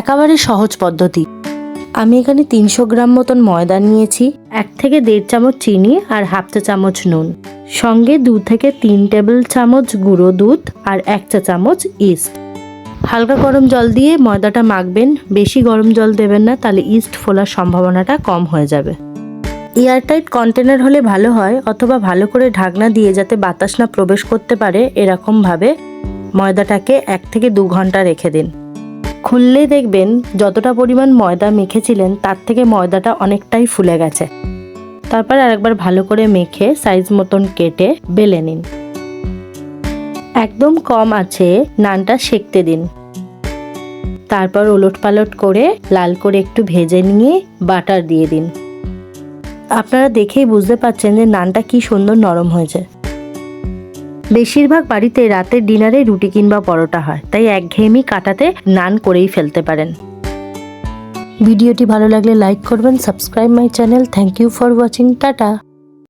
একেবারে সহজ পদ্ধতি। আমি এখানে তিনশো গ্রাম মতন ময়দা নিয়েছি, এক থেকে দেড় চামচ চিনি আর হাফ চা চামচ নুন। সঙ্গে দু থেকে তিন টেবিল চামচ গুঁড়ো দুধ আর এক চা চামচ ইস্ট। হালকা গরম জল দিয়ে ময়দাটা মাখবেন, বেশি গরম জল দেবেন না, তাহলে ইস্ট ফোলার সম্ভাবনাটা কম হয়ে যাবে। এয়ারটাইট কন্টেনার হলে ভালো হয়, অথবা ভালো করে ঢাকনা দিয়ে যাতে বাতাস না প্রবেশ করতে পারে, এরকমভাবে ময়দাটাকে এক থেকে দু ঘণ্টা রেখে দিন। খুললে দেখবেন যতটা পরিমাণ ময়দা মেখেছিলেন, তার থেকে ময়দাটা অনেকটাই ফুলে গেছে। তারপর আরেকবার ভালো করে মেখে সাইজ মতন কেটে বেলে নিন। একদম কম আছে নানটা সেকতে দিন। তারপর ওলট পালট করে লাল করে একটু ভেজে নিয়ে বাটার দিয়ে দিন। আপনারা দেখেই বুঝতে পারছেন যে নানটা কি সুন্দর নরম হয়েছে। বেশিরভাগ বাড়িতে রাতের ডিনারে রুটি কিংবা পরোটা হয়, তাই একঘেয়েমি কাটাতে নান করেই ফেলতে পারেন। ভিডিওটি ভালো লাগলে লাইক করবেন, subscribe my channel, thank you for watching, tata.